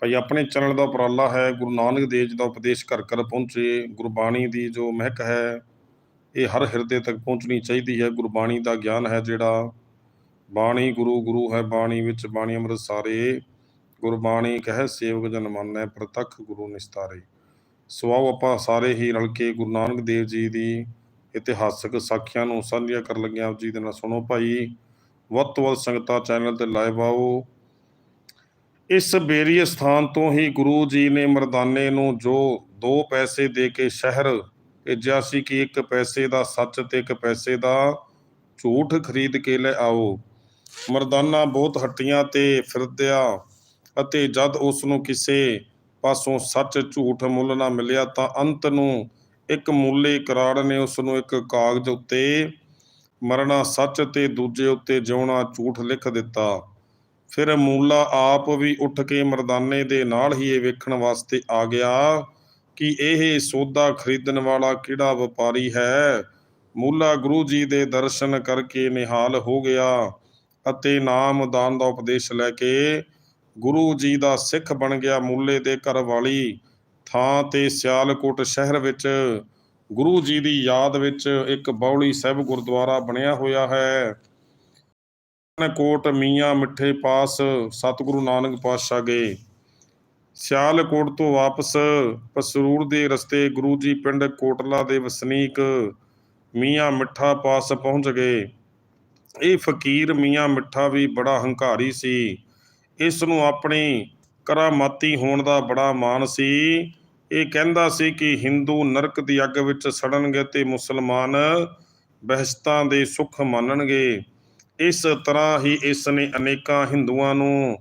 ਭਾਈ, ਆਪਣੇ ਚੈਨਲ ਦਾ ਉਪਰਾਲਾ ਹੈ ਗੁਰੂ ਨਾਨਕ ਦੇਵ ਜੀ ਦਾ ਉਪਦੇਸ਼ ਘਰ ਘਰ ਪਹੁੰਚੇ। ਗੁਰਬਾਣੀ ਦੀ ਜੋ ਮਹਿਕ ਹੈ, ਇਹ ਹਰ ਹਿਰਦੇ ਤੱਕ ਪਹੁੰਚਣੀ ਚਾਹੀਦੀ ਹੈ। ਗੁਰਬਾਣੀ ਦਾ ਗਿਆਨ ਹੈ ਜਿਹੜਾ, ਬਾਣੀ ਗੁਰੂ ਗੁਰੂ ਹੈ, ਬਾਣੀ ਵਿੱਚ ਬਾਣੀ ਅੰਮ੍ਰਿਤ ਸਾਰੇ। ਗੁਰਬਾਣੀ ਕਹਿ, ਸੇਵਕ ਜਨ ਮੰਨੈ, ਪ੍ਰਤੱਖ ਗੁਰੂ ਨਿਸਤਾਰੇ। ਸੋ ਆਓ ਆਪਾਂ ਸਾਰੇ ਹੀ ਰਲ ਕੇ ਗੁਰੂ ਨਾਨਕ ਦੇਵ ਜੀ ਦੀ ਇਤਿਹਾਸਕ ਸਾਖੀਆਂ ਨੂੰ ਸਾਂਝੀਆਂ ਕਰਨ ਲੱਗਿਆਂ। ਆਪ ਜੀ ਦੇ ਨਾਲ ਸੁਣੋ ਭਾਈ, ਵੱਧ ਤੋਂ ਵੱਧ ਸੰਗਤਾਂ ਚੈਨਲ ਤੇ ਲਾਈਵ ਆਓ। ਇਸ ਬੇਰੀ ਸਥਾਨ ਤੋਂ ਹੀ ਗੁਰੂ ਜੀ ਨੇ ਮਰਦਾਨੇ ਨੂੰ ਜੋ ਦੋ ਪੈਸੇ ਦੇ ਕੇ ਸ਼ਹਿਰ ਭੇਜਿਆ ਸੀ ਕਿ ਇੱਕ ਪੈਸੇ ਦਾ ਸੱਚ ਤੇ ਇੱਕ ਪੈਸੇ ਦਾ ਝੂਠ ਖਰੀਦ ਕੇ ਲੈ ਆਓ। ਮਰਦਾਨਾ ਬਹੁਤ ਹੱਟੀਆਂ ਤੇ ਫਿਰਦਿਆ ਅਤੇ ਜਦ ਉਸ ਨੂੰ ਕਿਸੇ ਪਾਸੋਂ ਸੱਚ ਝੂਠ ਮੁੱਲ ਨਾ ਮਿਲਿਆ ਤਾਂ ਅੰਤ ਨੂੰ ਇੱਕ ਮੂਲੇ ਕਰਾੜ ਨੇ ਉਸ ਨੂੰ ਇੱਕ ਕਾਗਜ਼ ਉੱਤੇ ਮਰਨਾ ਸੱਚ ਤੇ ਦੂਜੇ ਉੱਤੇ ਜਿਉਣਾ ਝੂਠ ਲਿਖ ਦਿੱਤਾ। ਫਿਰ ਮੂਲਾ ਆਪ ਵੀ ਉੱਠ ਕੇ ਮਰਦਾਨੇ ਦੇ ਨਾਲ ਹੀ ਇਹ ਵੇਖਣ ਵਾਸਤੇ ਆ ਗਿਆ ਕਿ ਇਹ ਸੌਦਾ ਖਰੀਦਣ ਵਾਲਾ ਕਿਹੜਾ ਵਪਾਰੀ ਹੈ। ਮੂਲਾ ਗੁਰੂ ਜੀ ਦੇ ਦਰਸ਼ਨ ਕਰਕੇ ਨਿਹਾਲ ਹੋ ਗਿਆ ਅਤੇ ਨਾਮ ਦਾਨ ਦਾ ਉਪਦੇਸ਼ ਲੈ ਕੇ ਗੁਰੂ ਜੀ ਦਾ ਸਿੱਖ ਬਣ ਗਿਆ ਮੂਲੇ ਦੇ ਘਰ ਵਾਲੀ ਥਾਂ ਤੇ ਸਿਆਲਕੋਟ ਸ਼ਹਿਰ ਵਿੱਚ। ਗੁਰੂ ਜੀ ਦੀ ਯਾਦ ਵਿੱਚ ਇੱਕ ਬੌਲੀ ਸਾਹਿਬ ਗੁਰਦੁਆਰਾ ਬਣਿਆ ਹੋਇਆ ਹੈ। ਕੋਟ, ਮੀਆਂ, ਮਿੱਠੇ ਪਾਸ, ਸਤਿਗੁਰੂ ਨਾਨਕ ਪਾਤਸ਼ਾਹ ਗਏ। ਸਿਆਲਕੋਟ ਤੋਂ ਵਾਪਸ ਪਸਰੂਰ ਦੇ ਰਸਤੇ ਗੁਰੂ ਜੀ ਪਿੰਡ ਕੋਟਲਾ ਦੇ ਵਸਨੀਕ ਮੀਆਂ ਮਿੱਠਾ ਪਾਸ ਪਹੁੰਚ ਗਏ। ਇਹ ਫਕੀਰ ਮੀਆਂ ਮਿੱਠਾ ਵੀ ਬੜਾ ਹੰਕਾਰੀ ਸੀ। ਇਸ ਨੂੰ ਆਪਣੀ ਕਰਾਮਾਤੀ ਹੋਣ ਦਾ ਬੜਾ ਮਾਣ ਸੀ। ਇਹ ਕਹਿੰਦਾ ਸੀ ਕਿ ਹਿੰਦੂ ਨਰਕ ਦੀ ਅੱਗ ਵਿੱਚ ਸੜਨਗੇ ਤੇ ਮੁਸਲਮਾਨ ਬਹਿਸ਼ਤਾਂ ਦੇ ਸੁੱਖ ਮੰਨਣਗੇ। ਇਸ ਤਰ੍ਹਾਂ ਹੀ ਇਸ ਨੇ ਅਨੇਕਾਂ ਹਿੰਦੂਆਂ ਨੂੰ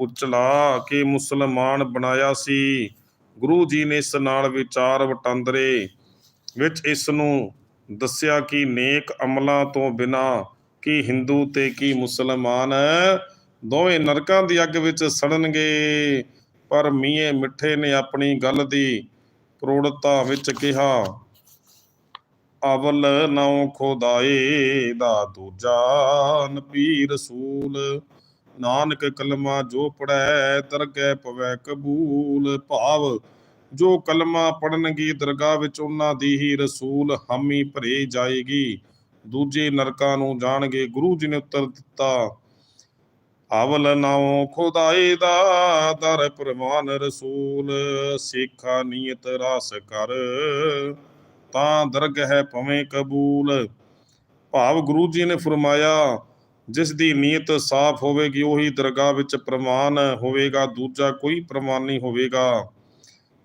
ਉਚਲਾ ਕੇ ਮੁਸਲਮਾਨ ਬਣਾਇਆ ਸੀ। ਗੁਰੂ ਜੀ ਨੇ ਇਸ ਨਾਲ ਵਿਚਾਰ ਵਟਾਂਦਰੇ ਵਿੱਚ ਇਸ ਨੂੰ ਦੱਸਿਆ ਕਿ ਨੇਕ ਅਮਲਾਂ ਤੋਂ ਬਿਨਾ ਕੀ ਹਿੰਦੂ ਤੇ ਕੀ ਮੁਸਲਮਾਨ ਦੋਵੇਂ ਨਰਕਾਂ ਦੀ ਅੱਗ ਵਿੱਚ ਸੜਨਗੇ। ਪਰ ਮੀਏ ਮਿੱਠੇ ਨੇ ਆਪਣੀ ਗੱਲ ਦੀ ਪ੍ਰੋੜਤਾ ਵਿੱਚ ਕਿਹਾ ਅਵਲ ਨਾਉ ਖੁਦਾਏ ਦਾ ਦੂਜਾ ਨਬੀ ਰਸੂਲ ਨਾਨਕ ਕਲਮਾ ਜੋ ਪੜੈ ਦਰਗਹਿ ਪਵੈ ਕਬੂਲ। ਭਾਵ ਜੋ ਕਲਮਾ ਪੜਨਗੀ ਦਰਗਾਹ ਵਿੱਚ ਉਹਨਾਂ ਦੀ ਹੀ ਰਸੂਲ ਹਾਮੀ ਭਰੇ ਜਾਏਗੀ। ਦੂਜੇ ਨਰਕਾਂ ਨੂੰ ਜਾਣਗੇ, ਗੁਰੂ ਜੀ ਨੇ ਉੱਤਰ ਦਿੱਤਾ। ਅਵਲ ਨਾਉ ਖੁਦਾਏ ਦਾ ਦਰ ਪ੍ਰਵਾਨ ਰਸੂਲ, ਸਿੱਖਾ ਨੀਅਤ ਰਸ ਕਰ। ਤਾਂ ਦਰਗ ਹੈ ਭਵੇਂ ਕਬੂਲ। ਭਾਵ ਗੁਰੂ ਜੀ ਨੇ ਫਰਮਾਇਆ, ਜਿਸ ਦੀ ਨੀਅਤ ਸਾਫ਼ ਹੋਵੇਗੀ, ਉਹੀ ਦਰਗਾਹ ਵਿੱਚ ਪ੍ਰਮਾਨ ਹੋਵੇਗਾ, ਦੂਜਾ ਕੋਈ ਪ੍ਰਮਾਨ ਨਹੀਂ ਹੋਵੇਗਾ।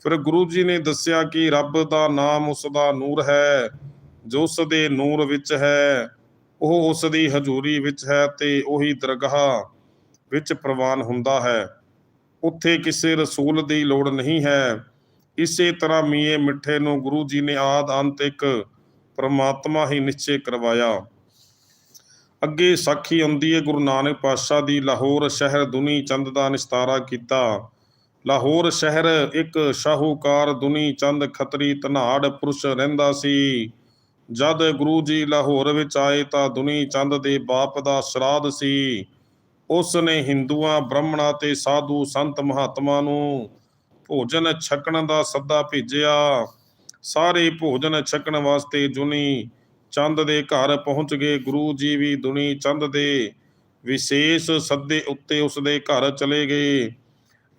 ਫਿਰ ਗੁਰੂ ਜੀ ਨੇ ਦੱਸਿਆ ਕਿ ਰੱਬ ਦਾ ਨਾਮ ਉਸ ਦਾ ਨੂਰ ਹੈ, ਜੋ ਉਸ ਦੇ ਨੂਰ ਵਿੱਚ ਹੈ। ਉਹ ਉਸ ਦੀ ਹਜ਼ੂਰੀ ਵਿੱਚ ਹੈ ਤੇ ਉਹੀ ਦਰਗਾਹ ਵਿੱਚ ਪ੍ਰਵਾਨ ਹੁੰਦਾ ਹੈ। ਉੱਥੇ ਕਿਸੇ ਰਸੂਲ ਦੀ ਲੋੜ ਨਹੀਂ ਹੈ। ਇਸੇ ਤਰ੍ਹਾਂ ਮੀਏ ਮਿੱਠੇ ਨੂੰ ਗੁਰੂ ਜੀ ਨੇ ਆਦ ਅੰਤ ਇੱਕ ਪ੍ਰਮਾਤਮਾ ਹੀ ਨਿਸ਼ਚੈ ਕਰਵਾਇਆ। ਅੱਗੇ ਸਾਖੀ ਆਉਂਦੀ ਹੈ ਗੁਰੂ ਨਾਨਕ ਪਾਤਸ਼ਾਹ ਦੀ ਲਾਹੌਰ ਸ਼ਹਿਰ ਦੁਨੀ ਚੰਦ ਦਾ ਨਿਸਤਾਰਾ ਕੀਤਾ। ਲਾਹੌਰ ਸ਼ਹਿਰ ਇੱਕ ਸ਼ਾਹੂਕਾਰ ਦੁਨੀ ਚੰਦ ਖੱਤਰੀ ਧਨਾੜ ਪੁਰਸ਼ ਰਹਿੰਦਾ ਸੀ। ਜਦ ਗੁਰੂ ਜੀ ਲਾਹੌਰ ਵਿੱਚ ਆਏ ਤਾਂ ਦੁਨੀ ਚੰਦ ਦੇ ਬਾਪ ਦਾ ਸ਼ਰਾਧ ਸੀ। ਉਸ ਨੇ ਹਿੰਦੂਆਂ, ਬ੍ਰਾਹਮਣਾਂ ਤੇ ਸਾਧੂ ਸੰਤ ਮਹਾਤਮਾ ਨੂੰ ਭੋਜਨ ਛਕਣ ਦਾ ਸੱਦਾ ਭੇਜਿਆ। ਸਾਰੇ ਭੋਜਨ ਛਕਣ ਵਾਸਤੇ ਜੁਨੀ ਚੰਦ ਦੇ ਘਰ ਪਹੁੰਚ ਗਏ। ਗੁਰੂ ਜੀ ਵੀ ਦੁਨੀ ਚੰਦ ਦੇ ਵਿਸ਼ੇਸ਼ ਸੱਦੇ ਉੱਤੇ ਉਸ ਦੇ ਘਰ ਚਲੇ ਗਏ।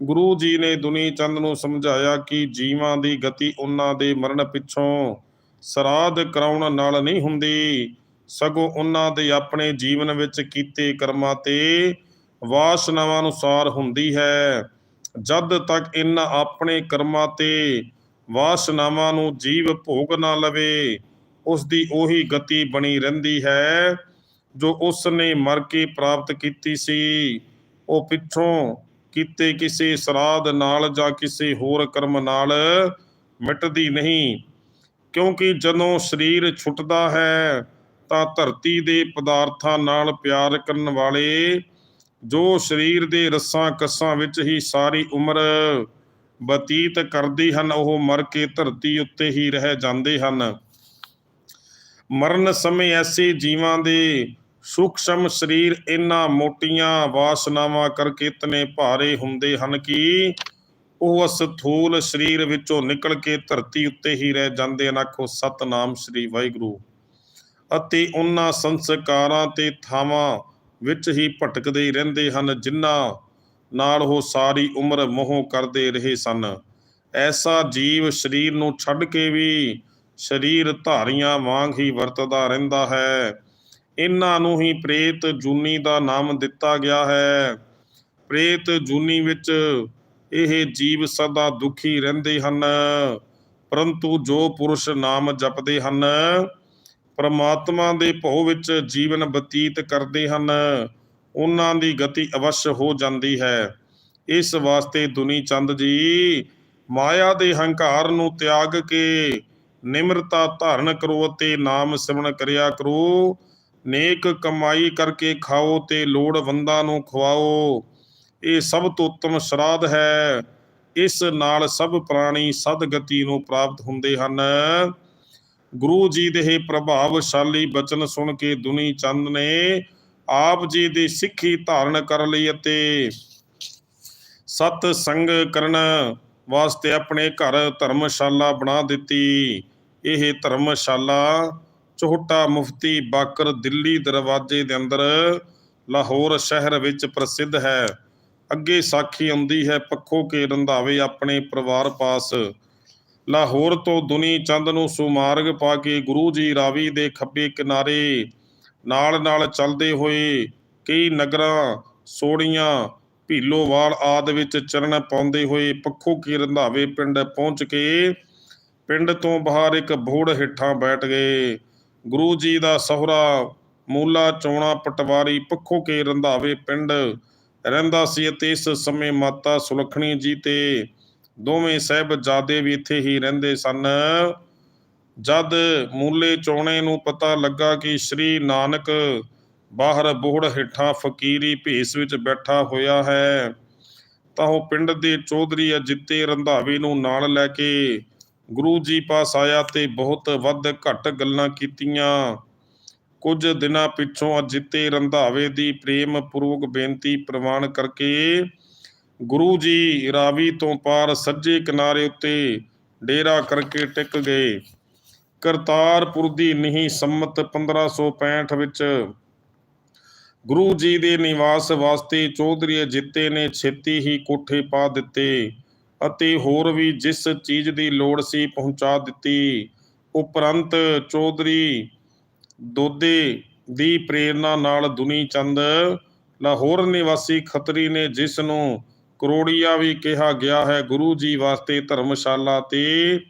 ਗੁਰੂ ਜੀ ਨੇ ਦੁਨੀ ਚੰਦ ਨੂੰ ਸਮਝਾਇਆ ਕਿ ਜੀਵਾਂ ਦੀ ਗਤੀ ਉਹਨਾਂ ਦੇ ਮਰਨ ਪਿੱਛੋਂ ਸਰਾਧ ਕਰਾਉਣ ਨਾਲ ਨਹੀਂ ਹੁੰਦੀ। ਸਗੋਂ ਉਹਨਾਂ ਦੇ ਆਪਣੇ ਜੀਵਨ ਵਿੱਚ ਕੀਤੇ ਕਰਮਾਂ ਤੇ ਵਾਸਨਾਵਾਂ ਅਨੁਸਾਰ ਹੁੰਦੀ ਹੈ। ਜਦ ਤੱਕ ਇਹਨਾਂ ਆਪਣੇ ਕਰਮਾਂ ਤੇ ਵਾਸਨਾਵਾਂ ਨੂੰ ਜੀਵ ਭੋਗ ਨਾ ਲਵੇ ਉਸ ਦੀ ਉਹੀ ਗਤੀ ਬਣੀ ਰਹਿੰਦੀ ਹੈ, ਜੋ ਉਸ ਨੇ ਮਰ ਕੇ ਪ੍ਰਾਪਤ ਕੀਤੀ ਸੀ। ਉਹ ਪਿੱਛੋਂ ਕੀਤੇ ਕਿਸੇ ਸਰਾਧ ਨਾਲ ਜਾਂ ਕਿਸੇ ਹੋਰ ਕਰਮ ਨਾਲ ਮਿਟਦੀ ਨਹੀਂ, ਕਿਉਂਕਿ ਜਦੋਂ ਸਰੀਰ ਛੁੱਟਦਾ ਹੈ, ਤਾਂ ਧਰਤੀ ਦੇ ਪਦਾਰਥਾਂ ਨਾਲ ਪਿਆਰ ਕਰਨ ਵਾਲੇ ਜੋ ਸਰੀਰ ਦੇ ਰਸਾਂ ਕੱਸਾਂ ਵਿੱਚ ਹੀ ਸਾਰੀ ਉਮਰ ਬਤੀਤ ਕਰਦੇ ਹਨ, ਉਹ ਮਰ ਕੇ ਧਰਤੀ ਉੱਤੇ ਹੀ ਰਹਿ ਜਾਂਦੇ ਹਨ। ਮਰਨ ਸਮੇਂ ਐਸੇ ਜੀਵਾਂ ਦੇ ਸੂਖਸ਼ਮ ਸਰੀਰ ਇਨ੍ਹਾਂ ਮੋਟੀਆਂ ਵਾਸਨਾਵਾਂ ਕਰਕੇ ਇਤਨੇ ਭਾਰੇ ਹੁੰਦੇ ਹਨ ਕਿ ਉਹ ਅਸਥੂਲ ਸਰੀਰ ਵਿੱਚੋਂ ਨਿਕਲ ਕੇ ਧਰਤੀ ਉੱਤੇ ਹੀ ਰਹਿ ਜਾਂਦੇ ਹਨ। ਆਖੋ, ਸਤਨਾਮ ਸ੍ਰੀ ਵਾਹਿਗੁਰੂ। ਅਤੇ ਉਹਨਾਂ ਸੰਸਕਾਰਾਂ ਤੇ ਥਾਵਾਂ ਵਿੱਚ ਹੀ ਭਟਕਦੇ ਰਹਿੰਦੇ ਹਨ, ਜਿਨ੍ਹਾਂ ਨਾਲ ਉਹ ਸਾਰੀ ਉਮਰ ਮੋਹ ਕਰਦੇ ਰਹੇ ਸਨ। ਐਸਾ ਜੀਵ ਸਰੀਰ ਨੂੰ ਛੱਡ ਕੇ ਵੀ ਸਰੀਰ ਧਾਰੀਆਂ ਵਾਂਗ ਹੀ ਵਰਤਦਾ ਰਹਿੰਦਾ ਹੈ। ਇਹਨਾਂ ਨੂੰ ਹੀ ਪ੍ਰੇਤ ਜੂਨੀ ਦਾ ਨਾਮ ਦਿੱਤਾ ਗਿਆ ਹੈ। ਪ੍ਰੇਤ ਜੂਨੀ ਵਿੱਚ ਇਹ ਜੀਵ ਸਦਾ ਦੁਖੀ ਰਹਿੰਦੇ ਹਨ, ਪਰੰਤੂ ਜੋ ਪੁਰਸ਼ ਨਾਮ ਜਪਦੇ ਹਨ ਪਰਮਾਤਮਾ ਦੇ ਭਉ ਵਿੱਚ ਜੀਵਨ ਬਤੀਤ ਕਰਦੇ ਹਨ, ਉਹਨਾਂ ਦੀ ਗਤੀ ਅਵਸ਼ ਹੋ ਜਾਂਦੀ ਹੈ। ਇਸ ਵਾਸਤੇ ਦੁਨੀ ਚੰਦ ਜੀ, ਮਾਇਆ ਦੇ ਹੰਕਾਰ ਨੂੰ ਤਿਆਗ ਕੇ ਨਿਮਰਤਾ ਧਾਰਨ ਕਰੋ ਅਤੇ ਨਾਮ ਸਿਮਰਨ ਕਰਿਆ ਕਰੋ। ਨੇਕ ਕਮਾਈ ਕਰਕੇ ਖਾਓ ਤੇ ਲੋੜਵੰਦਾਂ ਨੂੰ ਖਵਾਓ। ਇਹ ਸਭ ਤੋਂ ਉੱਤਮ ਸ਼ਰਾਧ ਹੈ। ਇਸ ਨਾਲ ਸਭ ਪ੍ਰਾਣੀ ਸਦ ਗਤੀ ਨੂੰ ਪ੍ਰਾਪਤ ਹੁੰਦੇ ਹਨ। ਗੁਰੂ ਜੀ ਦੇ ਇਹ ਪ੍ਰਭਾਵਸ਼ਾਲੀ ਬਚਨ ਸੁਣ ਕੇ ਦੁਨੀ ਚੰਦ ਨੇ ਆਪ ਜੀ ਦੀ ਸਿੱਖੀ ਧਾਰਨ ਕਰ ਲਈ ਅਤੇ ਸਤ ਸੰਗ ਕਰਨ ਵਾਸਤੇ ਆਪਣੇ ਘਰ ਧਰਮਸ਼ਾਲਾ ਬਣਾ ਦਿੱਤੀ। ਇਹ ਧਰਮਸ਼ਾਲਾ ਚੋਹਟਾ ਮੁਫਤੀ ਬਾਕਰ ਦਿੱਲੀ ਦਰਵਾਜ਼ੇ ਦੇ ਅੰਦਰ ਲਾਹੌਰ ਸ਼ਹਿਰ ਵਿੱਚ ਪ੍ਰਸਿੱਧ ਹੈ। ਅੱਗੇ ਸਾਖੀ ਆਉਂਦੀ ਹੈ, ਪੱਖੋ ਕੇ ਰੰਧਾਵੇ ਆਪਣੇ ਪਰਿਵਾਰ ਪਾਸ। ਲਾਹੌਰ ਤੋਂ ਦੁਨੀ ਚੰਦ ਨੂੰ ਸੁਮਾਰਗ ਪਾ ਕੇ ਗੁਰੂ ਜੀ ਰਾਵੀ ਦੇ ਖੱਬੇ ਕਿਨਾਰੇ ਨਾਲ ਨਾਲ ਚੱਲਦੇ ਹੋਏ ਕਈ ਨਗਰਾਂ, ਸੋੜੀਆਂ, ਭੀਲੋਵਾਲ ਆਦ ਵਿੱਚ ਚਰਨ ਪਾਉਂਦੇ ਹੋਏ ਪੱਖੋ ਕੀ ਰੰਧਾਵੇ ਪਿੰਡ ਪਹੁੰਚ ਕੇ ਪਿੰਡ ਤੋਂ ਬਾਹਰ ਇੱਕ ਬੋੜ ਹੇਠਾਂ ਬੈਠ ਗਏ। ਗੁਰੂ ਜੀ ਦਾ ਸਹੁਰਾ ਮੂਲਾ ਚੋਣਾ ਪਟਵਾਰੀ ਪੱਖੋ ਕੇ ਰੰਧਾਵੇ ਪਿੰਡ ਰਹਿੰਦਾ ਸੀ ਅਤੇ ਇਸ ਸਮੇਂ ਮਾਤਾ ਸੁਲਖਣੀ ਜੀ ਤੇ ਦੋਵੇਂ ਸਾਹਿਬਜ਼ਾਦੇ ਵੀ ਇੱਥੇ ਹੀ ਰਹਿੰਦੇ ਸਨ। ਜਦ ਮੂਲੇ ਚੋਣੇ ਨੂੰ ਪਤਾ ਲੱਗਾ ਕਿ ਸ੍ਰੀ ਨਾਨਕ ਬਾਹਰ ਬੋਹੜ ਹੇਠਾਂ ਫਕੀਰੀ ਭੇਸ ਵਿੱਚ ਬੈਠਾ ਹੋਇਆ ਹੈ, ਤਾਂ ਉਹ ਪਿੰਡ ਦੇ ਚੌਧਰੀ ਅਜਿੱਤੇ ਰੰਧਾਵੇ ਨੂੰ ਨਾਲ ਲੈ ਕੇ ਗੁਰੂ ਜੀ ਪਾਸ ਆਇਆ ਤੇ ਬਹੁਤ ਵੱਧ ਘੱਟ ਗੱਲਾਂ ਕੀਤੀਆਂ। ਕੁਝ ਦਿਨਾਂ ਪਿੱਛੋਂ ਅਜਿੱਤੇ ਰੰਧਾਵੇ ਦੀ ਪ੍ਰੇਮ ਪੂਰਵਕ ਬੇਨਤੀ ਪ੍ਰਵਾਨ ਕਰਕੇ ਗੁਰੂ ਜੀ ਰਾਵੀ ਤੋਂ ਪਾਰ ਸੱਜੇ ਕਿਨਾਰੇ ਉੱਤੇ ਡੇਰਾ ਕਰਕੇ ਟਿਕ ਗਏ। ਕਰਤਾਰਪੁਰ ਦੀ ਨੀਂਹ ਸੰਮਤ 1565 ਵਿੱਚ ਗੁਰੂ ਜੀ ਦੇ ਨਿਵਾਸ ਵਾਸਤੇ ਚੌਧਰੀ ਅਜਿੱਤੇ ਨੇ ਛੇਤੀ ਹੀ ਕੋਠੇ ਪਾ ਦਿੱਤੇ ਅਤੇ ਹੋਰ ਵੀ ਜਿਸ ਚੀਜ਼ ਦੀ ਲੋੜ ਸੀ ਪਹੁੰਚਾ ਦਿੱਤੀ। ਉਪਰੰਤ ਚੌਧਰੀ ਦੋਦੇ ਦੀ ਪ੍ਰੇਰਣਾ ਨਾਲ ਦੁਨੀ ਚੰਦ ਲਾਹੌਰ ਨਿਵਾਸੀ ਖੱਤਰੀ ਨੇ ਜਿਸ ਨੂੰ ਕਰੋੜੀਆ ਵੀ ਕਿਹਾ ਗਿਆ ਹੈ, ਗੁਰੂ ਜੀ ਵਾਸਤੇ ਧਰਮਸ਼ਾਲਾ ਤੇ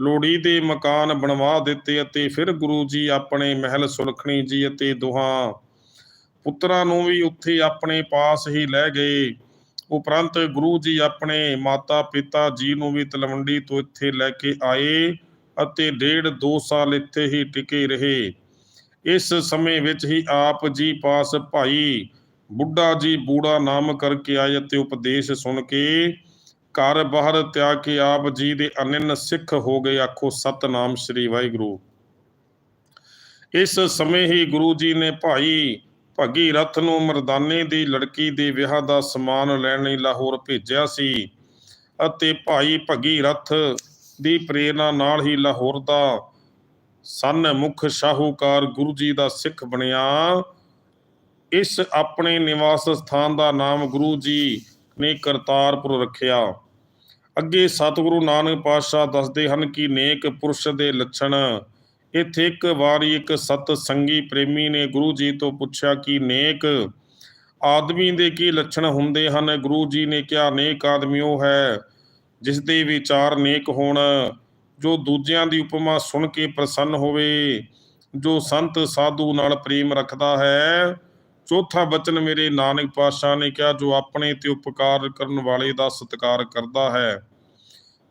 ਲੋੜੀ ਦੇ ਮਕਾਨ ਬਣਵਾ ਦਿੱਤੇ ਅਤੇ ਫਿਰ ਗੁਰੂ ਜੀ ਆਪਣੇ ਮਹਿਲ ਸੁਲਖਣੀ ਜੀ ਅਤੇ ਦੋਹਾਂ ਪੁੱਤਰਾਂ ਨੂੰ ਵੀ ਉੱਥੇ ਆਪਣੇ ਪਾਸ ਹੀ ਲੈ ਗਏ। ਉਪਰੰਤ ਗੁਰੂ ਜੀ ਆਪਣੇ ਮਾਤਾ ਪਿਤਾ ਜੀ ਨੂੰ ਵੀ ਤਲਵੰਡੀ ਤੋਂ ਇੱਥੇ ਲੈ ਕੇ ਆਏ ਅਤੇ ਡੇਢ ਦੋ ਸਾਲ ਇੱਥੇ ਹੀ ਟਿਕੇ ਰਹੇ। ਇਸ ਸਮੇਂ ਵਿੱਚ ਹੀ ਆਪ ਜੀ ਪਾਸ ਭਾਈ ਬੁੱਢਾ ਜੀ ਬੂੜਾ ਨਾਮ ਕਰਕੇ ਆਏ ਅਤੇ ਉਪਦੇਸ਼ ਸੁਣ ਕੇ ਘਰ ਬਾਹਰ ਤਿਆਗ ਕੇ ਆਪ ਜੀ ਦੇ ਅਨੰਨ ਸਿੱਖ ਹੋ ਗਏ, ਆਖੋ ਸਤਨਾਮ ਸ੍ਰੀ ਵਾਹਿਗੁਰੂ। ਇਸ ਸਮੇਂ ਹੀ ਗੁਰੂ ਜੀ ਨੇ ਭਾਈ ਭਗੀ ਰਥ ਨੂੰ ਮਰਦਾਨੇ ਦੀ ਲੜਕੀ ਦੇ ਵਿਆਹ ਦਾ ਸਮਾਨ ਲੈਣ ਲਈ ਲਾਹੌਰ ਭੇਜਿਆ ਸੀ ਅਤੇ ਭਾਈ ਭਗੀ ਰਥ ਦੀ ਪ੍ਰੇਰਣਾ ਨਾਲ ਹੀ ਲਾਹੌਰ ਦਾ ਸਨ ਮੁਖ ਸ਼ਾਹੂਕਾਰ ਗੁਰੂ ਜੀ ਦਾ ਸਿੱਖ ਬਣਿਆ। ਇਸ ਆਪਣੇ ਨਿਵਾਸ ਸਥਾਨ ਦਾ ਨਾਮ ਗੁਰੂ ਜੀ ਨੇ ਕਰਤਾਰਪੁਰ ਰੱਖਿਆ। ਅੱਗੇ ਸਤਿਗੁਰੂ ਨਾਨਕ ਪਾਤਸ਼ਾਹ ਦੱਸਦੇ ਹਨ ਕਿ ਨੇਕ ਪੁਰਸ਼ ਦੇ ਲੱਛਣ। ਇੱਥੇ ਇੱਕ ਵਾਰੀ ਇੱਕ ਸਤ ਸੰਗੀ ਪ੍ਰੇਮੀ ਨੇ ਗੁਰੂ ਜੀ ਤੋਂ ਪੁੱਛਿਆ ਕਿ ਨੇਕ ਆਦਮੀ ਦੇ ਕੀ ਲੱਛਣ ਹੁੰਦੇ ਹਨ? ਗੁਰੂ ਜੀ ਨੇ ਕਿਹਾ, ਨੇਕ ਆਦਮੀ ਉਹ ਹੈ ਜਿਸ ਦੇ ਵਿਚਾਰ ਨੇਕ ਹੋਣ, ਜੋ ਦੂਜਿਆਂ ਦੀ ਉਪਮਾ ਸੁਣ ਕੇ ਪ੍ਰਸੰਨ ਹੋਵੇ, ਜੋ ਸੰਤ ਸਾਧੂ ਨਾਲ ਪ੍ਰੇਮ ਰੱਖਦਾ ਹੈ। ਚੌਥਾ ਬਚਨ ਮੇਰੇ ਨਾਨਕ ਪਾਤਸ਼ਾਹ ਨੇ ਕਿਹਾ, ਜੋ ਆਪਣੇ ਤੇ ਉਪਕਾਰ ਕਰਨ ਵਾਲੇ ਦਾ ਸਤਿਕਾਰ ਕਰਦਾ ਹੈ।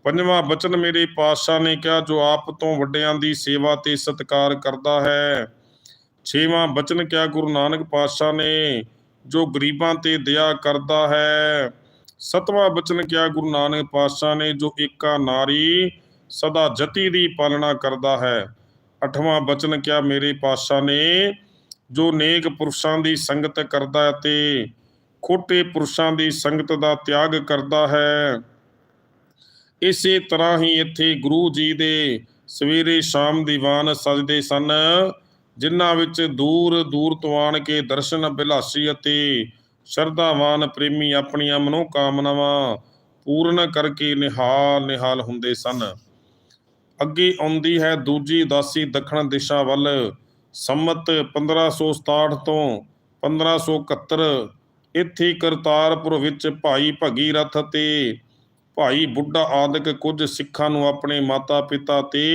ਪੰਜਵਾਂ ਬਚਨ ਮੇਰੇ ਪਾਤਸ਼ਾਹ ਨੇ ਕਿਹਾ, ਜੋ ਆਪ ਤੋਂ ਵੱਡਿਆਂ ਦੀ ਸੇਵਾ ਤੇ ਸਤਿਕਾਰ ਕਰਦਾ ਹੈ। ਛੇਵਾਂ ਬਚਨ ਕਿਹਾ, ਗੁਰੂ ਨਾਨਕ ਪਾਤਸ਼ਾਹ ਨੇ, ਜੋ ਗਰੀਬਾਂ ਤੇ ਦਇਆ ਕਰਦਾ ਹੈ। ਸਤਵਾਂ ਬਚਨ ਕਿਹਾ, ਗੁਰੂ ਨਾਨਕ ਪਾਤਸ਼ਾਹ ਨੇ, ਜੋ ਏਕਾ ਨਾਰੀ ਸਦਾ ਜਤੀ ਦੀ ਪਾਲਣਾ ਕਰਦਾ ਹੈ। ਅਠਵਾਂ ਬਚਨ ਕਿਹਾ, ਮੇਰੇ ਪਾਤਸ਼ਾਹ ਨੇ ਜੋ ਨੇਕ ਪੁਰਸ਼ਾਂ ਦੀ ਸੰਗਤ ਕਰਦਾ ਹੈ ਤੇ ਖੋਟੇ ਪੁਰਸ਼ਾਂ ਦੀ ਸੰਗਤ ਦਾ ਤਿਆਗ ਕਰਦਾ ਹੈ। ਇਸੇ ਤਰ੍ਹਾਂ ਹੀ ਇੱਥੇ ਗੁਰੂ ਜੀ ਦੇ ਸਵੇਰੇ ਸ਼ਾਮ ਦੀਵਾਨ ਸਜਦੇ ਸਨ, ਜਿਨ੍ਹਾਂ ਵਿੱਚ ਦੂਰ ਦੂਰ ਤੋਂ ਆਣ ਕੇ ਦਰਸ਼ਨ, ਅਭਿਲਾਸ਼ੀ ਅਤੇ ਸ਼ਰਧਾਵਾਨ ਪ੍ਰੇਮੀ ਆਪਣੀਆਂ ਮਨੋਕਾਮਨਾਵਾਂ ਪੂਰਨ ਕਰਕੇ ਨਿਹਾਲ ਨਿਹਾਲ ਹੁੰਦੇ ਸਨ। ਅੱਗੇ ਆਉਂਦੀ ਹੈ ਦੂਜੀ ਦਾਸੀ ਦੱਖਣ ਦਿਸ਼ਾ ਵੱਲ। ਸੰਮਤ 1567 ਤੋਂ 1571 ਇੱਥੇ ਕਰਤਾਰਪੁਰ ਵਿੱਚ ਭਾਈ ਭਗੀਰਥ ਤੇ ਭਾਈ ਬੁੱਢਾ ਆਦਿਕ ਕੁਝ ਸਿੱਖਾਂ ਨੂੰ ਆਪਣੇ ਮਾਤਾ ਪਿਤਾ ਤੇ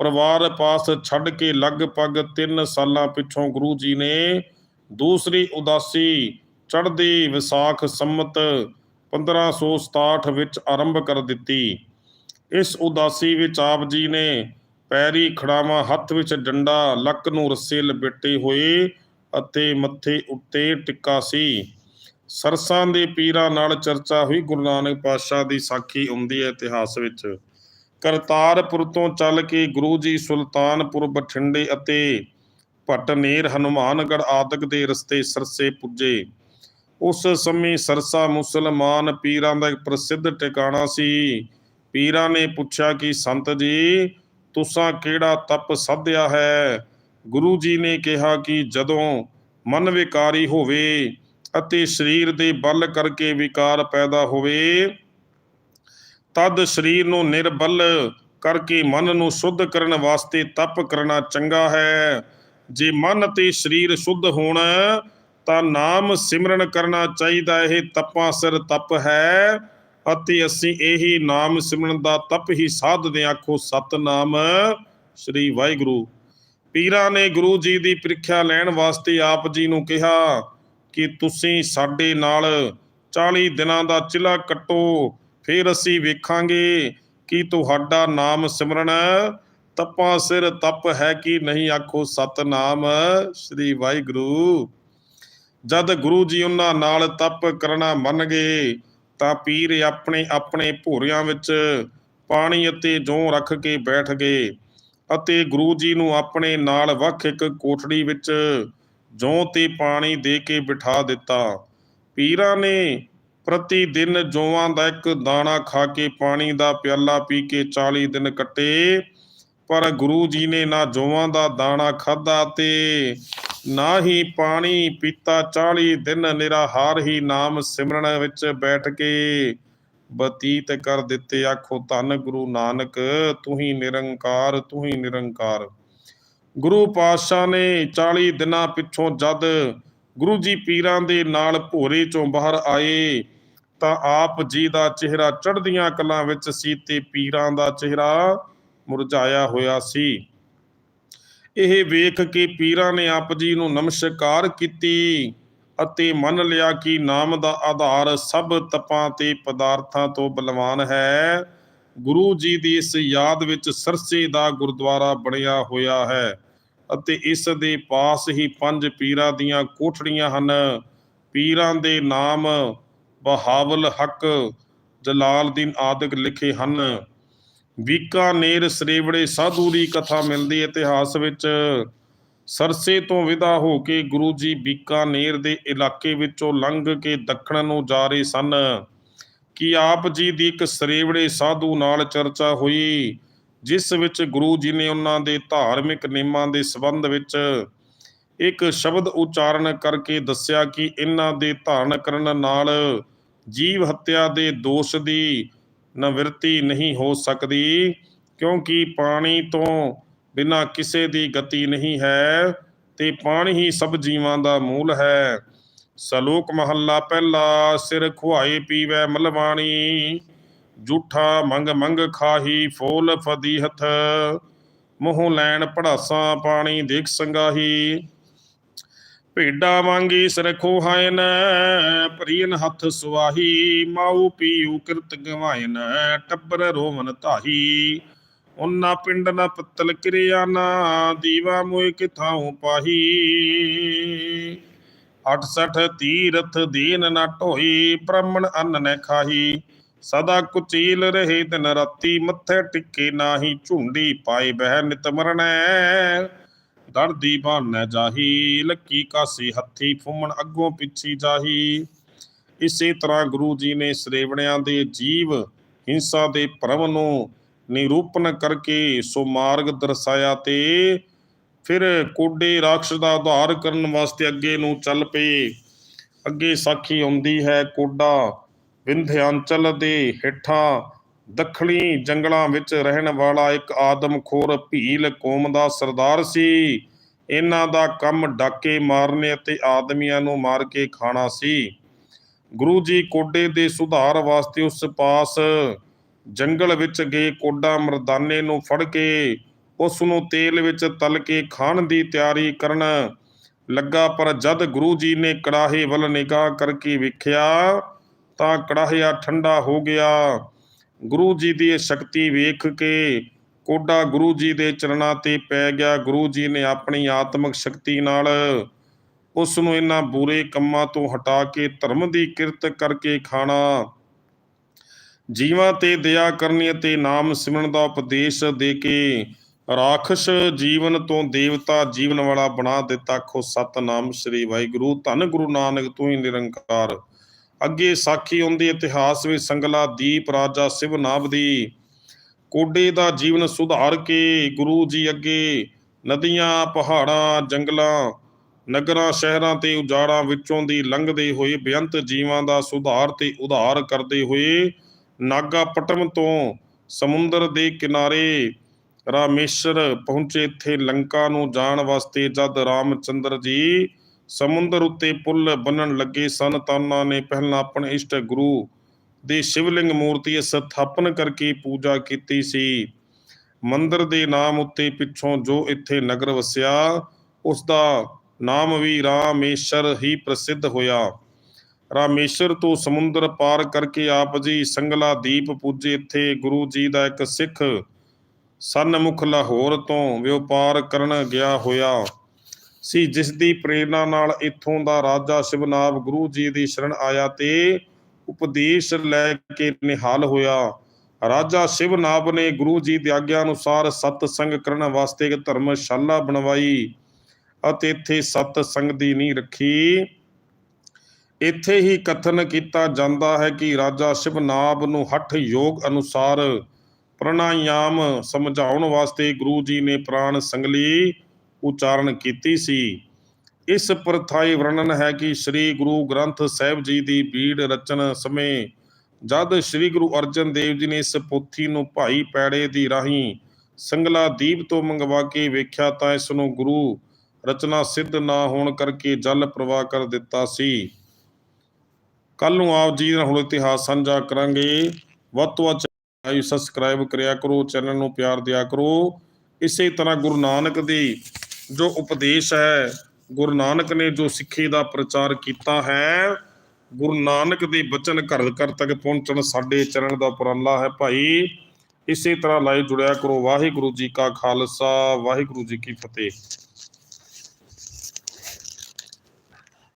ਪਰਿਵਾਰ ਪਾਸ ਛੱਡ ਕੇ ਲਗਭਗ 3 ਸਾਲਾਂ ਪਿੱਛੋਂ ਗੁਰੂ ਜੀ ਨੇ ਦੂਸਰੀ ਉਦਾਸੀ ਚੜ੍ਹਦੀ ਵਿਸਾਖ ਸੰਮਤ 1567 ਵਿੱਚ ਆਰੰਭ ਕਰ ਦਿੱਤੀ। ਇਸ ਉਦਾਸੀ ਵਿੱਚ ਆਪ ਜੀ ਨੇ ਪੈਰੀ ਖੜਾਵਾਂ, ਹੱਥ ਵਿੱਚ ਡੰਡਾ, ਲੱਕ ਨੂੰ ਰੱਸੇ ਲਪੇਟੇ ਹੋਏ ਅਤੇ ਮੱਥੇ ਉੱਤੇ ਟਿੱਕਾ ਸੀ। ਸਰਸਾਂ ਦੇ ਪੀਰਾਂ ਨਾਲ ਚਰਚਾ ਹੋਈ, ਗੁਰੂ ਨਾਨਕ ਪਾਤਸ਼ਾਹ ਦੀ ਸਾਖੀ ਆਉਂਦੀ ਹੈ ਇਤਿਹਾਸ ਵਿੱਚ। ਕਰਤਾਰਪੁਰ ਤੋਂ ਚੱਲ ਕੇ ਗੁਰੂ ਜੀ ਸੁਲਤਾਨਪੁਰ, ਬਠਿੰਡੇ ਅਤੇ ਭਟਨੇਰ ਹਨੂਮਾਨਗੜ ਆਦਿਕ ਦੇ ਰਸਤੇ ਸਰਸੇ ਪੁੱਜੇ। ਉਸ ਸਮੇਂ ਸਰਸਾ ਮੁਸਲਮਾਨ ਪੀਰਾਂ ਦਾ ਇੱਕ ਪ੍ਰਸਿੱਧ ਟਿਕਾਣਾ ਸੀ। ਪੀਰਾਂ ਨੇ ਪੁੱਛਿਆ ਕਿ, ਸੰਤ ਜੀ ਤੁਸਾਂ ਕਿਹੜਾ ਤਪ ਸਾਧਿਆ ਹੈ? ਗੁਰੂ ਜੀ ਨੇ ਕਿਹਾ ਕਿ ਜਦੋਂ ਮਨ ਵਿਕਾਰੀ ਹੋਵੇ ਅਤੇ ਸਰੀਰ ਦੇ ਬਲ ਕਰਕੇ ਵਿਕਾਰ ਪੈਦਾ ਹੋਵੇ, ਤਦ ਸਰੀਰ ਨੂੰ ਨਿਰਬਲ ਕਰਕੇ ਮਨ ਨੂੰ ਸ਼ੁੱਧ ਕਰਨ ਵਾਸਤੇ ਤਪ ਕਰਨਾ ਚੰਗਾ ਹੈ। ਜੇ ਮਨ ਅਤੇ ਸਰੀਰ ਸ਼ੁੱਧ ਹੋਣ, ਤਾਂ ਨਾਮ ਸਿਮਰਨ ਕਰਨਾ ਚਾਹੀਦਾ। ਇਹ ਤਪਾਂ ਸਿਰ ਤਪ ਹੈ। ਅਤੇ ਅਸੀਂ ਇਹੀ ਨਾਮ ਸਿਮਰਨ ਦਾ ਤਪ ਹੀ ਸਾਧਦੇ ਆਖੋ, ਸਤਨਾਮ ਸ੍ਰੀ ਵਾਹਿਗੁਰੂ। ਪੀਰਾਂ ਨੇ ਗੁਰੂ ਜੀ ਦੀ ਪ੍ਰੀਖਿਆ ਲੈਣ ਵਾਸਤੇ ਆਪ ਜੀ ਨੂੰ ਕਿਹਾ ਕਿ ਤੁਸੀਂ ਸਾਡੇ ਨਾਲ 40 ਦਿਨਾਂ ਦਾ ਚਿਲਾ ਕੱਟੋ। ਫਿਰ ਅਸੀਂ ਵੇਖਾਂਗੇ ਕਿ ਤੁਹਾਡਾ ਨਾਮ ਸਿਮਰਨ ਤਪਾਂ ਸਿਰ ਤਪ ਹੈ ਕਿ ਨਹੀਂ। ਆਖੋ, ਸਤਨਾਮ ਸ੍ਰੀ ਵਾਹਿਗੁਰੂ। ਜਦ ਗੁਰੂ ਜੀ ਉਹਨਾਂ ਨਾਲ ਤਪ ਕਰਨਾ ਮੰਨ ਗਏ ਤਾਂ ਪੀਰ ਆਪਣੇ ਆਪਣੇ ਭੋਰਿਆਂ ਵਿੱਚ ਪਾਣੀ ਅਤੇ ਜੌਂ ਰੱਖ ਕੇ ਬੈਠ ਗਏ ਅਤੇ ਗੁਰੂ ਜੀ ਨੂੰ ਆਪਣੇ ਨਾਲ ਵੱਖ ਇੱਕ ਕੋਠੜੀ ਵਿੱਚ ਜੌਂ ਤੇ ਪਾਣੀ ਦੇ ਕੇ ਬਿਠਾ ਦਿੱਤਾ। ਪੀਰਾਂ ਨੇ ਪ੍ਰਤੀ ਦਿਨ ਜੌਆਂ ਦਾ ਇੱਕ ਦਾਣਾ ਖਾ ਕੇ ਪਾਣੀ ਦਾ ਪਿਆਲਾ ਪੀ ਕੇ 40 ਦਿਨ ਕੱਟੇ। ਪਰ ਗੁਰੂ ਜੀ ਨੇ ਨਾ ਜੋਵਾਂ ਦਾ ਦਾਣਾ ਖਾਦਾ ਤੇ ਨਾ ਹੀ ਪਾਣੀ ਪੀਤਾ। 40 ਦਿਨ ਨਿਰਾਹਾਰ ਹੀ ਨਾਮ ਸਿਮਰਨ ਵਿੱਚ ਬੈਠ ਕੇ ਬਤੀਤ ਕਰ ਦਿੱਤੇ। ਆਖੋ, ਧੰਨ ਗੁਰੂ ਨਾਨਕ, ਤੂੰ ਹੀ ਨਿਰੰਕਾਰ, ਤੂੰ ਹੀ ਨਿਰੰਕਾਰ। ਗੁਰੂ ਪਾਤਸ਼ਾਹ ਨੇ 40 ਦਿਨਾਂ ਪਿੱਛੋਂ ਜਦ ਗੁਰੂ ਜੀ ਪੀਰਾਂ ਦੇ ਨਾਲ ਭੋਰੇ ਚੋਂ ਬਾਹਰ ਆਏ, ਤਾਂ ਆਪ ਜੀ ਦਾ ਚਿਹਰਾ ਚੜ੍ਹਦੀਆਂ ਕਲਾਂ ਵਿੱਚ ਸੀ ਤੇ ਪੀਰਾਂ ਦਾ ਚਿਹਰਾ ਮੁਰਝਾਇਆ ਹੋਇਆ ਸੀ। ਇਹ ਵੇਖ ਕੇ ਪੀਰਾਂ ਨੇ ਆਪ ਜੀ ਨੂੰ ਨਮਸਕਾਰ ਕੀਤੀ ਅਤੇ ਮੰਨ ਲਿਆ ਕਿ ਨਾਮ ਦਾ ਆਧਾਰ ਸਭ ਤਪਾਂ ਤੇ ਪਦਾਰਥਾਂ ਤੋਂ ਬਲਵਾਨ ਹੈ। ਗੁਰੂ ਜੀ ਦੀ ਇਸ ਯਾਦ ਵਿੱਚ ਸਰਸੇ ਦਾ ਗੁਰਦੁਆਰਾ ਬਣਿਆ ਹੋਇਆ ਹੈ ਅਤੇ ਇਸ ਦੇ ਪਾਸ ਹੀ ਪੰਜ ਪੀਰਾਂ ਦੀਆਂ ਕੋਠੜੀਆਂ ਹਨ। ਪੀਰਾਂ ਦੇ ਨਾਮ ਬਹਾਵਲ ਹਕ, ਜਲਾਲਦੀਨ ਆਦਿਕ ਲਿਖੇ ਹਨ। ਬੀਕਾਨੇਰ ਸਰੇਵੜੇ ਸਾਧੂ ਦੀ ਕਥਾ ਮਿਲਦੀ ਇਤਿਹਾਸ ਵਿੱਚ। ਸਰਸੇ ਤੋਂ ਵਿਦਾ ਹੋ ਕੇ ਗੁਰੂ ਜੀ ਬੀਕਾਨੇਰ ਦੇ ਇਲਾਕੇ ਵਿੱਚੋਂ ਲੰਘ ਕੇ ਦੱਖਣ ਨੂੰ ਜਾ ਰਹੇ ਸਨ। ਕਿ ਆਪ ਜੀ ਦੀ ਇੱਕ ਸਰੇਵੜੇ ਸਾਧੂ ਨਾਲ ਚਰਚਾ ਹੋਈ, ਜਿਸ ਵਿੱਚ ਗੁਰੂ ਜੀ ਨੇ ਉਹਨਾਂ ਦੇ ਧਾਰਮਿਕ ਨਿਯਮਾਂ ਦੇ ਸੰਬੰਧ ਵਿੱਚ ਇੱਕ ਸ਼ਬਦ ਉਚਾਰਨ ਕਰਕੇ ਦੱਸਿਆ ਕਿ ਇਹਨਾਂ ਦੇ ਧਾਰਨ ਕਰਨ ਨਾਲ ਜੀਵ ਹੱਤਿਆ ਦੇ ਦੋਸ਼ ਦੀ ਨਿਵਰਤੀ ਨਹੀਂ ਹੋ ਸਕਦੀ, ਕਿਉਂਕਿ ਪਾਣੀ ਤੋਂ ਬਿਨਾਂ ਕਿਸੇ ਦੀ ਗਤੀ ਨਹੀਂ ਹੈ, ਤੇ ਪਾਣੀ ਹੀ ਸਭ ਜੀਵਾਂ ਦਾ ਮੂਲ ਹੈ। ਸਲੋਕ ਮਹੱਲਾ ਪਹਿਲਾ, ਸਿਰ ਖੁਆਏ ਪੀਵੈ ਮਲਵਾਣੀ, ਜੂਠਾ ਮੰਗ ਮੰਗ ਖਾਹੀ ਫੋਲ ਫਦੀਹਤ, ਮੂੰਹ ਲੈਣ ਪੜਾਸਾਂ ਪਾਣੀ ਦੇਖ ਸੰਗਾਹੀ। ਭੇਡਾ ਵਾਂਗੀ ਸਿਰ ਖੋਹਾਇਨ ਪ੍ਰੀਨ ਹੱਥ ਸੁਆਹੀ ਮਾਉ ਪੀਉ ਕਿਰਤ ਗਵਾਇਨ ਟੱਬਰ ਰੋਵਨ ਧਾਹੀ। ਉਨਾ ਪਿੰਡ ਨਾ ਪੱਤਲ ਕਿਰਿਆ ਨਾ, ਦੀਵਾ ਮੋਇ ਕਿਥਾਉ ਪਾਹੀ। 68 ਤੀਰਥ ਦੀਨ ਨਾ ਢੋਈ, ਬ੍ਰਾਹਮਣ ਅੰਨ ਨੇ ਖਾਹੀ। ਸਦਾ ਕੁਚੀਲ ਰਹੇ ਦਿਨ ਰਾਤੀ, ਮੱਥੇ ਟਿੱਕੇ ਨਾਹੀ, ਝੁੰਡੀ ਪਾਏ ਬਹਿ ਨਿਤ ਮਰਣੈ। ਦਰਦੀ ਬਾਨੈ ਜਾਹੀ, ਲੱਕੀ ਕਾਸੀ ਹੱਥੀ ਫੁੰਮਣ ਅੱਗੋਂ ਪਿੱਛੀ ਜਾਹੀ। ਇਸੇ ਤਰ੍ਹਾਂ ਗੁਰੂ ਜੀ ਨੇ ਸਰੇਵਣਿਆਂ ਦੇ ਜੀਵ, ਹਿੰਸਾ ਦੇ ਭਰਮ ਨੂੰ ਨਿਰੂਪਣ ਕਰਕੇ ਸੋ ਮਾਰਗ ਦਰਸਾਇਆ ਤੇ ਫਿਰ ਕੋਡੇ ਰਾਖਸ਼ ਦਾ ਉਧਾਰ ਕਰਨ ਵਾਸਤੇ ਅੱਗੇ ਨੂੰ ਚੱਲ ਪਏ। ਅੱਗੇ ਸਾਖੀ ਆਉਂਦੀ ਹੈ ਕੋਡਾ, ਵਿੰਧਿਆਂਚਲ ਦੇ ਹੇਠਾਂ ਦੱਖਣੀ ਜੰਗਲਾਂ ਵਿੱਚ ਰਹਿਣ ਵਾਲਾ ਇੱਕ ਆਦਮਖੋਰ ਭੀਲ ਕੌਮ ਦਾ ਸਰਦਾਰ ਸੀ। ਇਹਨਾਂ ਦਾ ਕੰਮ ਡਾਕੇ ਮਾਰਨੇ ਅਤੇ ਆਦਮੀਆਂ ਨੂੰ ਮਾਰ ਕੇ ਖਾਣਾ ਸੀ। ਗੁਰੂ ਜੀ ਕੋਡੇ ਦੇ ਸੁਧਾਰ ਵਾਸਤੇ ਉਸ ਪਾਸ ਜੰਗਲ ਵਿੱਚ ਗਏ, ਕੋਡਾ ਮਰਦਾਨੇ ਨੂੰ ਫੜ ਕੇ ਉਸ ਨੂੰ ਤੇਲ ਵਿੱਚ ਤਲ ਕੇ ਖਾਣ ਦੀ ਤਿਆਰੀ ਕਰਨ ਲੱਗਾ, ਪਰ ਜਦ ਗੁਰੂ ਜੀ ਨੇ ਕੜਾਹੇ ਵੱਲ ਨਿਗਾਹ ਕਰਕੇ ਵੇਖਿਆ ਤਾਂ ਕੜਾਹਿਆ ਠੰਡਾ ਹੋ ਗਿਆ। ਗੁਰੂ ਜੀ ਦੀ ਸ਼ਕਤੀ ਵੇਖ ਕੇ ਕੋਡਾ ਗੁਰੂ ਜੀ ਦੇ ਚਰਨਾਂ ਤੇ ਪੈ ਗਿਆ। ਗੁਰੂ ਜੀ ਨੇ ਆਪਣੀ ਆਤਮਿਕ ਸ਼ਕਤੀ ਨਾਲ ਉਸ ਨੂੰ ਇਹਨਾਂ ਬੁਰੇ ਕੰਮਾਂ ਤੋਂ ਹਟਾ ਕੇ ਧਰਮ ਦੀ ਕਿਰਤ ਕਰਕੇ ਖਾਣਾ, ਜੀਵਾਂ ਤੇ ਦਇਆ ਕਰਨੀ ਅਤੇ ਨਾਮ ਸਿਮਰਨ ਦਾ ਉਪਦੇਸ਼ ਦੇ ਕੇ ਰਾਖਸ਼ ਜੀਵਨ ਤੋਂ ਦੇਵਤਾ ਜੀਵਨ ਵਾਲਾ ਬਣਾ ਦਿੱਤਾ। ਖੋ ਸਤਨਾਮ ਸ੍ਰੀ ਵਾਹਿਗੁਰੂ। ਧੰਨ ਗੁਰੂ ਨਾਨਕ, ਤੂੰ ਹੀ ਨਿਰੰਕਾਰ। ਅੱਗੇ ਸਾਖੀ ਹੁੰਦੀ ਇਤਿਹਾਸ ਵਿੱਚ ਸੰਗਲਾ ਦੀਪ ਰਾਜਾ ਸਿਵਨਾਬ ਦੀ ਕੋਡੇ ਦਾ ਜੀਵਨ ਸੁਧਾਰ ਕੇ ਗੁਰੂ ਜੀ ਅੱਗੇ ਨਦੀਆਂ, ਪਹਾੜਾਂ, ਜੰਗਲਾਂ, ਨਗਰਾਂ, ਸ਼ਹਿਰਾਂ ਤੇ ਉਜਾੜਾਂ ਵਿੱਚੋਂ ਦੀ ਲੰਘਦੇ ਹੋਏ ਬੇਅੰਤ ਜੀਵਾਂ ਦਾ ਸੁਧਾਰ ਤੇ ਉਧਾਰ ਕਰਦੇ ਹੋਏ ਨਾਗਾਪਟਮ ਤੋਂ ਸਮੁੰਦਰ ਦੇ ਕਿਨਾਰੇ ਰਾਮੇਸ਼ਰ ਪਹੁੰਚੇ। ਇੱਥੇ ਲੰਕਾ ਨੂੰ ਜਾਣ ਵਾਸਤੇ ਜਦ ਰਾਮਚੰਦਰ ਜੀ ਸਮੁੰਦਰ ਉੱਤੇ ਪੁੱਲ ਬੰਨਣ ਲੱਗੇ ਸਨ ਤਾਂ ਉਹਨਾਂ ਨੇ ਪਹਿਲਾਂ ਆਪਣੇ ਇਸ਼ਟ ਗੁਰੂ ਦੀ ਸ਼ਿਵਲਿੰਗ ਮੂਰਤੀ ਸਥਾਪਨ ਕਰਕੇ ਪੂਜਾ ਕੀਤੀ ਸੀ। ਮੰਦਰ ਦੇ ਨਾਮ ਉੱਤੇ ਪਿੱਛੋਂ ਜੋ ਇੱਥੇ ਨਗਰ ਵਸਿਆ ਉਸ ਦਾ ਨਾਮ ਵੀ ਰਾਮੇਸ਼ਰ ਹੀ ਪ੍ਰਸਿੱਧ ਹੋਇਆ। ਰਾਮੇਸ਼ਰ ਤੋਂ ਸਮੁੰਦਰ ਪਾਰ ਕਰਕੇ ਆਪ ਜੀ ਸੰਗਲਾ ਦੀਪ ਪੁੱਜੇ। ਇੱਥੇ ਗੁਰੂ ਜੀ ਦਾ ਇੱਕ ਸਿੱਖ ਸਨਮੁਖ ਲਾਹੌਰ ਤੋਂ ਵਪਾਰ ਕਰਨ ਗਿਆ ਹੋਇਆ। ਸੀ, ਜਿਸ ਦੀ ਪ੍ਰੇਰਣਾ ਨਾਲ ਇੱਥੋਂ ਦਾ ਰਾਜਾ ਸ਼ਿਵਨਾਬ ਗੁਰੂ ਜੀ ਦੀ ਸ਼ਰਨ ਆਇਆ ਤੇ ਉਪਦੇਸ਼ ਲੈ ਕੇ ਨਿਹਾਲ ਹੋਇਆ। ਰਾਜਾ ਸ਼ਿਵਨਾਬ ਨੇ ਗੁਰੂ ਜੀ ਦੀ ਆਗਿਆ ਅਨੁਸਾਰ ਸਤ ਸੰਗ ਕਰਨ ਵਾਸਤੇ ਇੱਕ ਧਰਮਸ਼ਾਲਾ ਬਣਵਾਈ ਅਤੇ ਇੱਥੇ ਸਤ ਸੰਗ ਦੀ ਨੀਂਹ ਰੱਖੀ। ਇੱਥੇ ਹੀ ਕਥਨ ਕੀਤਾ ਜਾਂਦਾ ਹੈ ਕਿ ਰਾਜਾ ਸ਼ਿਵਨਾਬ ਨੂੰ ਹੱਠ ਯੋਗ ਅਨੁਸਾਰ ਪ੍ਰਣਾਯਾਮ ਸਮਝਾਉਣ ਵਾਸਤੇ ਗੁਰੂ ਜੀ ਨੇ ਪ੍ਰਾਣ ਸੰਗਲੀ ਉਚਾਰਨ ਕੀਤੀ ਸੀ। ਇਸ ਪ੍ਰਥਾਈ ਵਰਣਨ ਹੈ ਕਿ ਸ੍ਰੀ ਗੁਰੂ ਗ੍ਰੰਥ ਸਾਹਿਬ ਜੀ ਦੀ ਬੀੜ ਰਚਨ ਸਮੇਂ ਜਦ ਸ੍ਰੀ ਗੁਰੂ ਅਰਜਨ ਦੇਵ ਜੀ ਨੇ ਇਸ ਪੋਥੀ ਨੂੰ ਭਾਈ ਪੈੜੇ ਦੀ ਰਾਹੀਂ ਸੰਗਲਾ ਦੀਪ ਤੋਂ ਮੰਗਵਾ ਕੇ ਵੇਖਿਆ ਤਾਂ ਇਸ ਨੂੰ ਗੁਰੂ ਰਚਨਾ ਸਿੱਧ ਨਾ ਹੋਣ ਕਰਕੇ ਜਲ ਪ੍ਰਵਾਹ ਕਰ ਦਿੱਤਾ ਸੀ। ਕੱਲ ਨੂੰ ਆਪ ਜੀ ਨਾਲ ਹੁਣ ਇਤਿਹਾਸ ਸਾਂਝਾ ਕਰਾਂਗੇ। ਵੱਧ ਤੋਂ ਵੱਧ ਸਬਸਕ੍ਰਾਈਬ ਕਰਿਆ ਕਰੋ, ਚੈਨਲ ਨੂੰ ਪਿਆਰ ਦਿਆ ਕਰੋ। ਇਸੇ ਤਰ੍ਹਾਂ ਗੁਰੂ ਨਾਨਕ ਦੀ ਜੋ ਉਪਦੇਸ਼ ਹੈ, ਗੁਰੂ ਨਾਨਕ ਨੇ ਜੋ ਸਿੱਖੀ ਦਾ ਪ੍ਰਚਾਰ ਕੀਤਾ ਹੈ, ਗੁਰੂ ਨਾਨਕ ਦੇ ਬਚਨ ਘਰ ਘਰ ਤੱਕ ਪਹੁੰਚਣ ਸਾਡੇ ਚਰਨ ਦਾ ਉਪਰਾਲਾ ਹੈ ਭਾਈ। ਇਸੇ ਤਰ੍ਹਾਂ ਲਾਈਵ ਜੁੜਿਆ ਕਰੋ ਵਾਹਿਗੁਰੂ ਜੀ ਕਾ ਖਾਲਸਾ, ਵਾਹਿਗੁਰੂ ਜੀ ਕੀ ਫਤਿਹ।